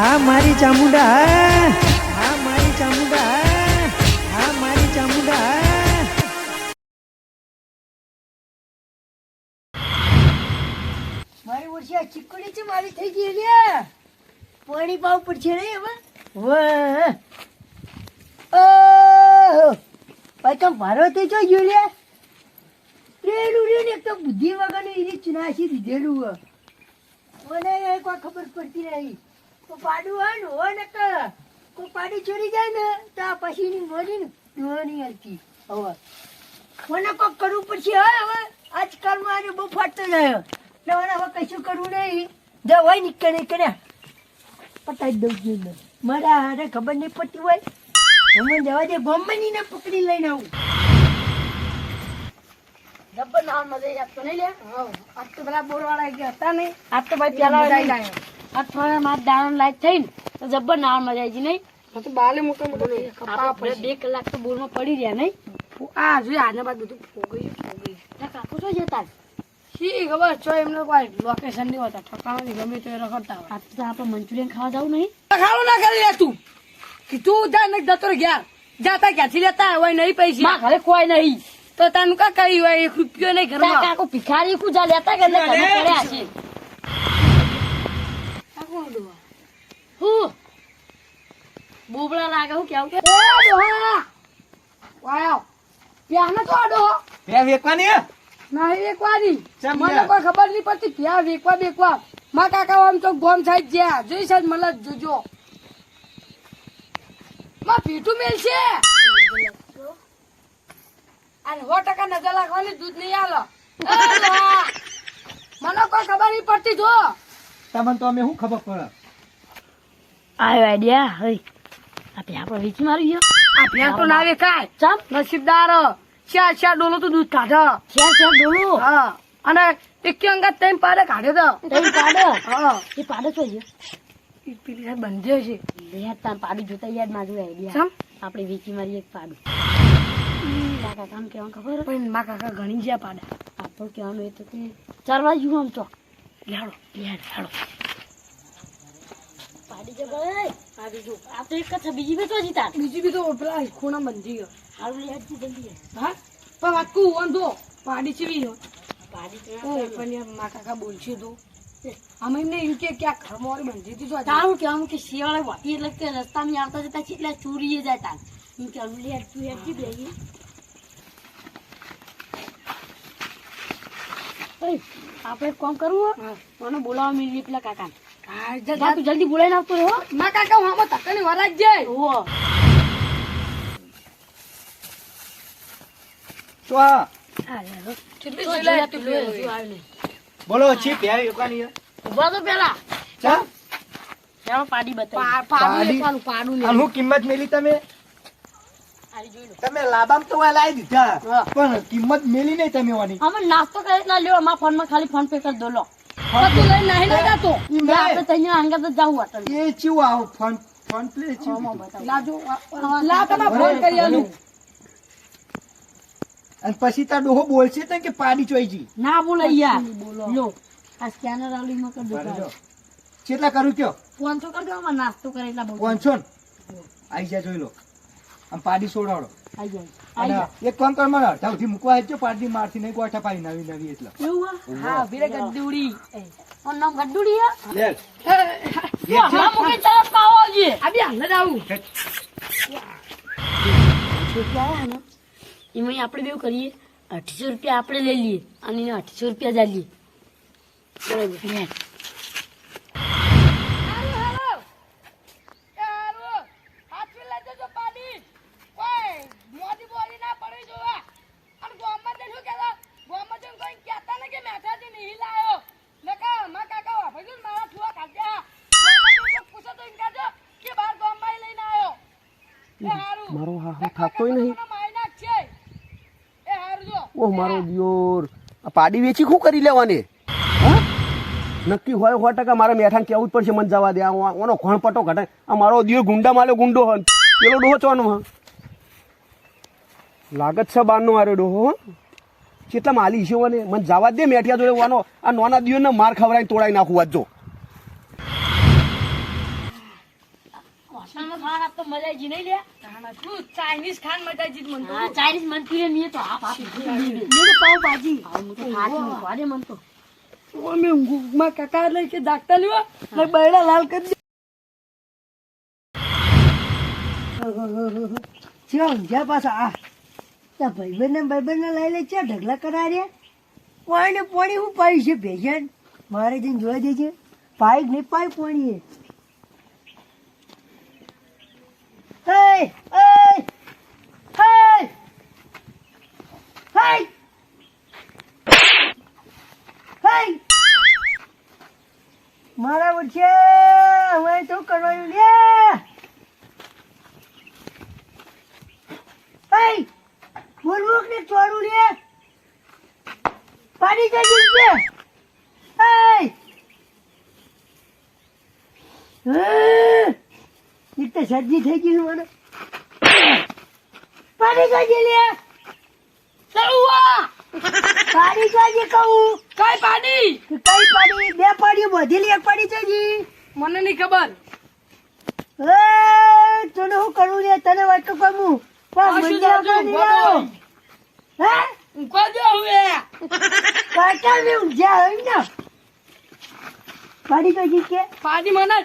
હા, મારી ચામુંડા, હા, મારી ચામુંડા, હા, મારી ચામુંડા. મારી આ ચીકડી છે, મારી થઈ ગઈ લે પાણી પાવ પડશે નહીં હવે ઓહ. ભાઈ, તો ભારો થઈ જો ગયો લે રેડું રે ને, એક તો બુદ્ધિ વગરનું એની ચુનાસી દીધેલું. મને એ કોઈ ખબર પડતી નહીં. તો પાડું હોય ને હોય ને કે કોઈ પાડી ચોરી જાય ને તો આ પછીની મોરી ને દોવાની હતી હવે. મને કોક કરવું પડશે હવે હવે. આજકાલમાં આને બહુ ફાટતો જાય. એટલે મને હવે કશું કરવું નહીં. જો હોય નીકળે નીકળ્યા પટાઈ દઉં છું. મારા હારે ખબર નહીં પડતી હોય. હું જવા દે ગોમની ને પકડી લઈને આવું. જબ્બર ના મજા આપતો નહીં લે. આજ તો પેલા બોરવાળા ગયા હતા નહીં. આજ તો ભાઈ પેલા અઠવાડિયા માં દાણ લાયક થઈને તો જબ્બર નામ મજા આવી નહીં? તો બાલે મોટો મોટો આપણે બે કલાક તો બોલમાં પડી રહ્યા નહીં? આ હજુ આને બાદ બધું ફોગઈ ફોગઈ કાકુ શું જતા? શી ખબર છો એમને કોઈ લોકેશન નહીં હોતા. ઠકાણા ગમે તો એ રખડતા આજ તો આપણે મંચુરિયન ખાવા જવું નહીં? ખાવું ના કરી લે તું. કીધું તું જા ને જતો ગયા જાતા ક્યાંથી લેતા હોય નહીં પૈસા. માં ઘરે કોઈ નહીં. તો તાનું કા કઈ હોય? એક રૂપિયો નહીં ઘરમાં. કાકુ ભિખારી કુજા લેતા કે ઘરે છે હું? બોબડા લાગે હું કેવું કે વાયો. પ્યાનો તો આડો બે વેકવાની નહીં એક મને કોઈ ખબર નહીં પડતી પ્યા વેકવા બેકવા માં કાકા આમ તો ગોમ સાઈડ જ્યાં. જોઈ સાઈડ મને જોજો. માં પીઠું મેલ અને સો ટકા નજર લાગવાની દૂધ નહીં આલો. મને કોઈ ખબર નહીં પડતી જો. તમને તો અમે શું ખબર પડે? આયો આઈડિયા? હઈ. આ પ્યા પર વીચ મારી ગયો. આ પ્યા તો ના કાય ચમ. નસીબદાર. ચાર ચાર ડોલો તો દૂધ કાઢે. શેર શેર ડોલો? હા. અને એક અંગત તેમ પાડે કાઢે તો. તેમ પાડે? હા. એ પાડે તો છે ઈ પેલી સાઈડ બંધ્યો છે. લે તાર પાડી જોતા યાર મારું આઈડિયા. ચમ. આપણે વેચી મારી એક પાડું. કાકા કામ કેવાનું ખબર? પણ મા કાકા ઘણી જ્યાં પાડે. આપણું કહેવાનું એ તો કે ચાલવા જુ આમ તો. લેડો લેડ હાડો પાડી જો ભાઈ. પાડી જો આ તો એક જ છે બીજી બે તો જીતા બીજી બી તો પેલા ખૂણા બંધી ગયો હારું લેડ હજી જલ્દી હા? પણ વાકુ વાંધો. પાડી ચીવી હો પાડી તો પણ યાર મા કાકા બોલશે તો. અમે એમને એમ કે ક્યાં ઘરમાં બંધી હતી તો તારું કહેવાનું કે શિયાળે વાટી એટલે કે રસ્તામાં આવતા જતા કેટલા ચોરીએ જાય તાર. એમ કે યાર તું કી બેગી આપણે કોમ કરવું મને બોલાવવા મિલી પેલા કાકા હા, જા, જા. જા. તું જલ્દી બોલાવી નાખતો રહો. ના કાકા હું આમાં ધક્કાની વરાજ જાય. હો હા. બોલો છી વેકવાની હે? ઊભા તો પેલા? ચા? પાડી બતાવી. પાડું પાડી. પાડું હું કિંમત મેલી તમે? તમે લાભામ તો લાવી દીધા. પણ કિંમત મેલી નહીં તમે વાની અમે નાસ્તો કરી ના લ્યો? અમારા ફોનમાં ખાલી ફોન પે કરી દો લો. લેવાનું. તું લઈને નાહી ના જાતો. ઈ બે આપણે મેં. ત્યાં અંગત જાવું હોટલ એ ચીવું આવું ફોન ફોન પ્લે ચીવું લાજો, લા તમે ફોન કરી આલું. અને પછી તાર ડોહો બોલશે તો કે પાડી ચોઈજી ના બોલે યાર. બોલો. લો આ સ્કેનર આલી માં કરી દો કેટલા કરું કયો? ફોન તો કરજો નાસ્તો કરે એટલા બહુ. પાંચસો ને. આઈ જા જોઈ લો. આમ પાડી જાય. એક કામ કર મને અઢાવથી મૂકવા હેજો પાડી મારથી નહીં ગોઠા પાડી નવી નવી એટલે. એવું હા, વીરે ગદ્દુડી. ઓન નામ ગડ્ડુડી હે? લે. હમણાં મૂકી તરફ પાવો જી આ હાલ આવું. એમાં આપણે બેવું કરીએ. અઢીસો રૂપિયા આપણે લઈ લઈએ અને એને અઢીસો રૂપિયા જ લઈએ બરોબર લે. હારું, હારું. એ હારું. હાચવી લેજો જો પાડી. કોઈ મોદી બોલી ના પડી જોવા. અને ગોમમાં તો શું કહેતા? ગોમમાં જઈને કોઈ કહેતા ને કે મેઠાથી નહીં લાયો. નકા, માં કાકા વાપરજો ને મારા ઠુવા કાઢ્યા. ગોમમાં જઈને કોઈ પૂછે તો એમ કહેજો કે બહાર ગોમમાં ય લઈને આયો. એ હારું. મારો હાહુ થાકતોય નહીં. ઓહ મારો દિયોર. આ પાડી વેચી શું કરી લેવાની? નક્કી હોય સો ટકા મારે મેઠાને કેવું જ પડશે મને જવા દે. ઓનો ખણ પટો ઘટે. આ મારો દિયો ગુંડા માલ્યો ગુંડો હન. પેલો ડોહો ચોનો હ. લાગત છે બારનો મારો ડોહો? કેટલા માલી છે મને મને જવા દે મેઠિયા જોડે વાનો આ નોના દિયો ને માર ખવડાવીને તોડાવી નાખું આજ જો હોસ્ટેલમાં ખાવા મજા જી નહીં લે તું ચાઇનીઝ ખાન મટાજી મન તો. ચાઇનીઝ મંચુરિયન મેં તો હાફ આપી. મેં તો પાવ ભાજી. હા, હું તો ખાતી નહીં. વાડે મન તો. અમે ઊંઘમાં કાકા લઈ કે જાગતા લેવા ને બૈડા લાલ કરી દે ચા ઊંઝા પાછા આ ત્યાં ભાઈબંધ ને ભાઈબંધ ને લઈ લે ચા ઢગલા કરાર્યા પાણી પાણી હું પાઈ છે ભેજન મારે જઈને જોવા દેજે. પાઈ નહીં પાઈ પાણી હે હે હે હે હે મારા ઉઠ્યા હવે તો કરવાનું લે Hey! બોલવું ને ચોરું લે પાણી જઈ છે Hey! એક તો સર્દી થઈ ગઈ મને. પાણી જઈ લે. પાણી જઈ કહું. કઈ પાણી? કઈ પાણી? બે પાણી બધેલી એક પાણી જઈ મને નહીં ખબર. એ તને હું કરું લે તને વાત તો કરું પણ મંજા આવો હે? દે હવે. કાકા મે ઉજા હોય ને? પાડી તો કે? પાણી મને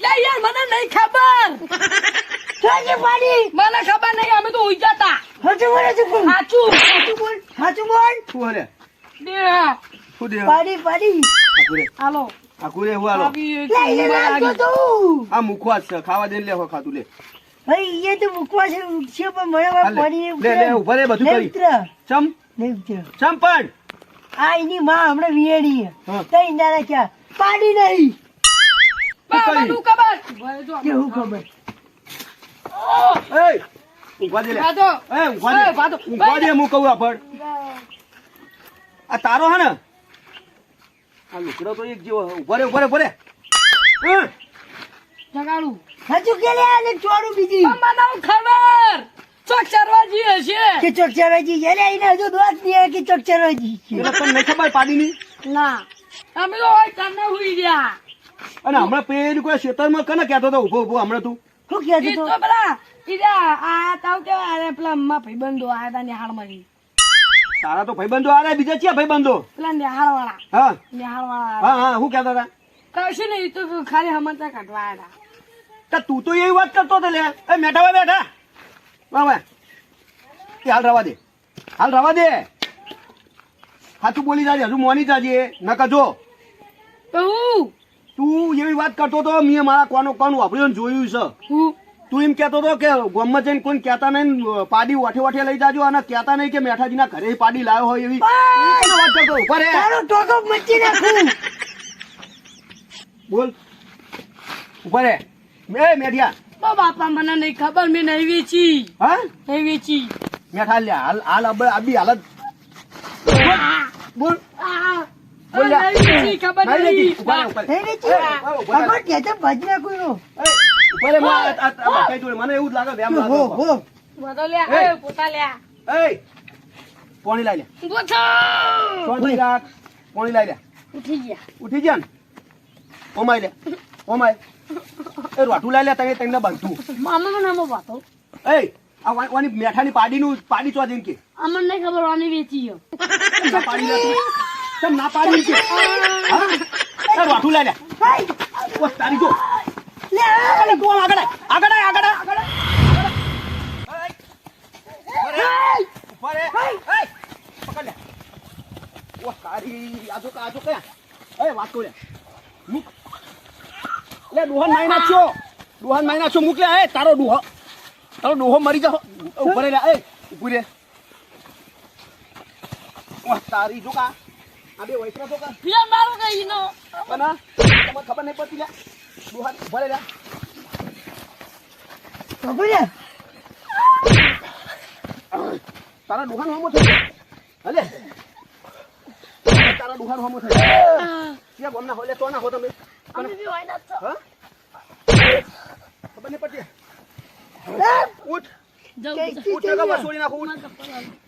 યાર મને નહીં ખબર. ચોજે પાડી. મને ખબર નહીં અમે તો ઉઈ જતા. હાચું બોલ છે બોલ સાચું હાચું બોલ. હાચું બોલ. શું દે શું દે? પાડી પાડી. હાલો. આકુરે હું હાલો? આ મુખવા છે ખાવા દે લે હો ખાતું લે. ભાઈ એ તો મૂકવા છે છે પણ મને પાડી લે લે ઊભા રે બધું કરી. ચમ. ચમ પણ આ એની માં હમણાં વિયેડી હા. કઈ ના રાખ્યા. પાડી નહીં. ખબર કેવું ખબર? એ ઊંઘવા દે લે. એ ઊંઘવા દે. ઊંઘવા દે હું કહું આપણ આ તારો હે ને? આ લુકડો તો એક જેવો. ઊભા રે ઊભા રે ઊભા જગાડું. હાચું કે લે અને ચોરું બીજી. મને ખબર. ચોક ચરવાજી હશે. કે ચોકચરાજી એને એને હજુ દોત નહીં કે એટલે ખબર પાડીની? ના. અમે તો હોય તમને હુઈ ગયા. અને હમણાં પેલી કોઈ ખેતરમાં કને કહેતો હતો ઊભો ઊભો હમણાં તું. શું કહેતો તો પેલા ઈડા આ તાવ કેવા અરે પેલા અમ્મા ભાઈબંધો આયા તા નિહાળમાં તારા તો ભાઈબંધો આ રહ્યા બીજા છે ભાઈબંધો? પેલા નિહાળ વાળા હા. નિહાળ વાળા હા હા હું કહેતા હતા? કશું નહીં તો ખાલી હમતા કાઢવા આયા કે તું તો એવી વાત કરતો હતો લે. એ હોય બેઠા. કે એ હાલ રવા દે. હાલ રવા દે. હાથું બોલી જાજે હજુ મોની જાજે. ન કજો હતા હું તું એવી વાત કરતો હતો મેં મારા કોનો કોણ વાપર્યું જોયું છે. તું એમ કેતો હતો કે ગામમાં જઈને કોઈ કહેતા નહીં પાડી વાઠે વાઠે લઈ જાજો અને કહેતા નહીં કે મેઠાજીના ઘરે પાડી લાવ્યો હોય એવી. વાત કરતો? ઊભા ટોકો મચી નાખું. બોલ. ઉપર એ મેઠિયા બાપા મને નહીં ખબર મેં નહીં વેચી હા? નહીં વેચી મેઠા લે હાલ હાલ અબ હાલત. બોલ. આ, મને એવું જ લાગે વેમ લાગે. હો હો બધો લે એ. એ, પોતા લે એ પોણી લાઈ લે. પોણી લાઈ લે. ઉઠી ગયા. ઉઠી જા ને? ઓમાઈ લે ઓમાઈ એ રોટું લાઈ લે તને તને બાંધતું મામા મને વાતો. એ આ મેઠાની પાડીનું પાડી ચો જઈને કે? અમને નહીં ખબર આને વેચી ગયો. પાડી લે ના પાડી કે હા? એ રોટું લે. ઓ તારી જો. લે આગળ આગળ આગળ આગળ. એ, પકડ લે. ઓ તારી આ જો આ જો એ વાત તો લે. મૂક. લે ડોહન મારી નાખ્યો ડોહન મારી નાખ્યો મૂક લે એ તારો ડોહો. તારો ડોહો મરી જાઓ ઉપર લે એ ઉપર રે ઓ તારી જો કા. આ બે વૈસરા જો કા ફિર મારો કઈ નો બના. તમને ખબર નહીં પડતી લે ઉપર રે લે ખબર છે? તારા ડોહાન હોમો થઈ હલે. તારા ડોહાન હોમો થઈ ગયો ક્યાં બોમના હોલે તો ના હો તમે? અમે બી હોય ના તો હા? ખબર નહીં પડતી. ઉઠ. ઉઠ ઉઠ. ઉઠ ઉઠ. ઉઠ ઉઠ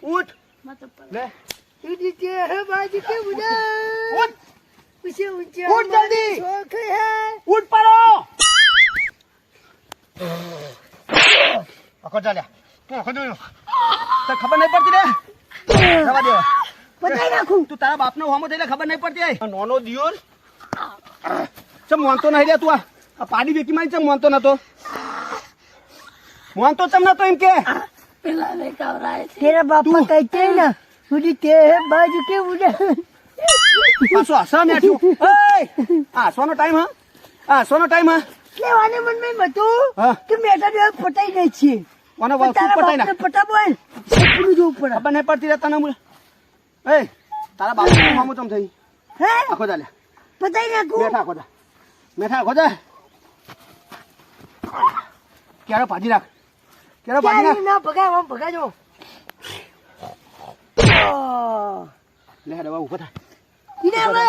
ઉઠ. ઉઠ માં ચપ્પલ લે તું જીતે હે બાજી કે બુડા ઉઠ ઉસે ઊંચે ઉઠ જલ્દી. શોખ હે. ઉઠ પાડો. આખો ચાલ્યા. તું આખો જોયું તને ખબર નહીં પડતી રે? જવા દે. પતાઈ નાખું તું તારા બાપનો હોમો થઈને ખબર નહીં પડતી નાનો દિયોર. ચમ મોનતો નહીં લે તું આ. આ પાડી વેકી મારી ચમ મોનતો નતો. મોનતો ચમ નતો એમ કે. પેલા ને કવરાય તેરા બાપા કઈ છે ને? સુધી તે બાજુ કેવું ને પાછો હસા મેઠ્યું એય! આ હસવાનો ટાઈમ હા? આ હસવાનો ટાઈમ હા? લેવાને મન મેં હતું. કે મેટા બે પટાઈ દે છે પણ વાવ પટાઈ નાખ? પટા બોલ એટલું જોવું પડે ખબર નહીં પડતી રે તને મું એ તારા બાપનો હોમો ચમ થઈ? હે? આખો ચાલ્યા પતાઈ નાખું? બેઠા આખો જા બેઠા આખો જા ક્યારે ભાજી રાખ? ક્યારે ભાજી રાખ? ના ભગાય આમ ભગાજો લે દવા ઊભો થા. ઈને હવે.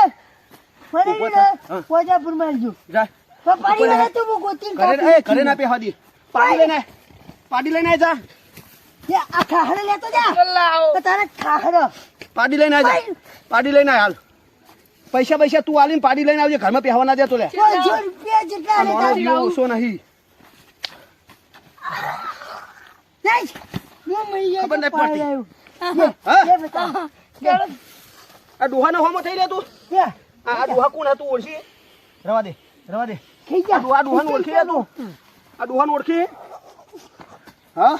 ફરી ને થા. હા. કોજાપુર મારજો જા. તો પાડી વાળા તો હું ગોતીને કાપી એ ઘરે ના પે હાદી પાડી લઈને. પાડી લઈને જા. એ આ ખાહડે લેતો જા. તો તારે ખાહડો. પાડી લઈને જા. પાડી લઈને હાલ. પૈસા પૈસા તું આલીને પાડી લઈને આવજે. ઘરમાં પહેવા ના દેતો લે રૂપિયા જેટલા લેતા દીવો ઓછો નહીં. ખબર નહીં પડતી. પાડી આ ડોહાનો હોમો થઈ રહ્યા તું? આ ડોહા કોણ હતું? ઓળખી? રવા દે રવા દે. આ જા. ડોહા ડોહાને ઓળખી તું? આ ડોહાને ઓળખી? હા?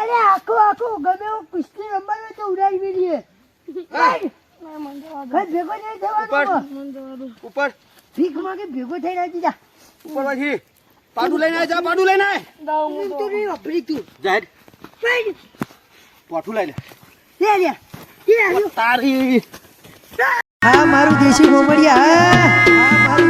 અરે આખો આખો ગમે એવો કુસ્તી રમવાનો તો ભેગો નહીં થવાનો. ઉપર. ભીખ માંગે ભેગો થઈ રહ્યા જા. ઉપર પછી પાડું લઈને જા પાડું લઈને તો નહીં વાપરી તું. જાહેર. પોઠું લઈ લે. તારી. હા મારું દેશી ગોમડિયા હા.